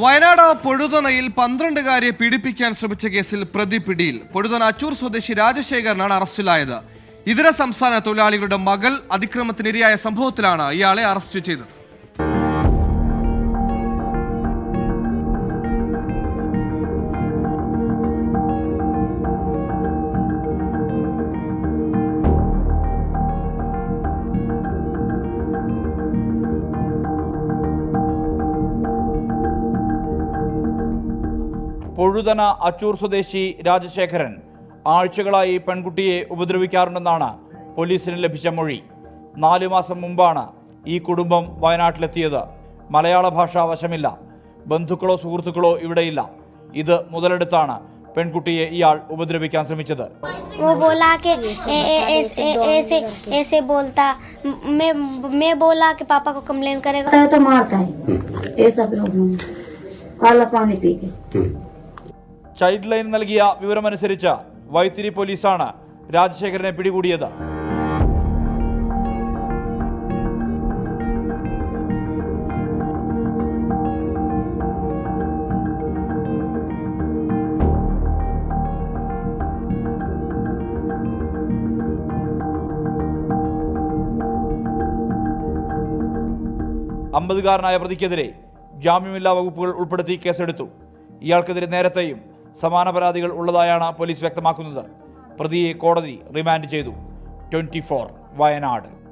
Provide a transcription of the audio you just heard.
വയനാട് പൊഴുതനയിൽ പന്ത്രണ്ടുകാരെ പീഡിപ്പിക്കാൻ ശ്രമിച്ച കേസിൽ പ്രതി പിടിയിൽ. പൊഴുതന അച്ചൂർ സ്വദേശി രാജശേഖരനാണ് അറസ്റ്റിലായത്. ഇതര സംസ്ഥാന തൊഴിലാളികളുടെ മകൾ അതിക്രമത്തിനിരയായ സംഭവത്തിലാണ് ഇയാളെ അറസ്റ്റ് ചെയ്തത്. പൊഴുതന അച്ചൂർ സ്വദേശി രാജശേഖരൻ ആഴ്ചകളായി പെൺകുട്ടിയെ ഉപദ്രവിക്കാറുണ്ടെന്നാണ് പോലീസിന് ലഭിച്ച മൊഴി നാലു മാസം മുമ്പാണ് ഈ കുടുംബം വയനാട്ടിലെത്തിയത് മലയാള ഭാഷ വശമില്ല ബന്ധുക്കളോ സുഹൃത്തുക്കളോ ഇവിടെയില്ല ഇത് മുതലെടുത്താണ് പെൺകുട്ടിയെ ഇയാൾ ഉപദ്രവിക്കാൻ ശ്രമിച്ചത് वो बोला कि ए- ए- ऐसे ऐसे ऐसे बोलता मैं मैं बोला कि पापा को कंप्लेन करेगा मारता है तो मारता है ऐसा प्रॉब्लम है काला पानी पी के ചൈൽഡ് ലൈൻ നൽകിയ വിവരമനുസരിച്ച് വൈത്തിരി പോലീസാണ് രാജശേഖരനെ പിടികൂടിയത്. അമ്പതുകാരനായ പ്രതിക്കെതിരെ ജാമ്യമില്ലാ വകുപ്പുകൾ ഉൾപ്പെടുത്തി കേസെടുത്തു. ഇയാൾക്കെതിരെ നേരത്തെയും സമാന പരാതികൾ ഉള്ളതായാണ് പോലീസ് വ്യക്തമാക്കുന്നത്. പ്രതിയെ കോടതി റിമാൻഡ് ചെയ്തു. ട്വന്റി വയനാട്.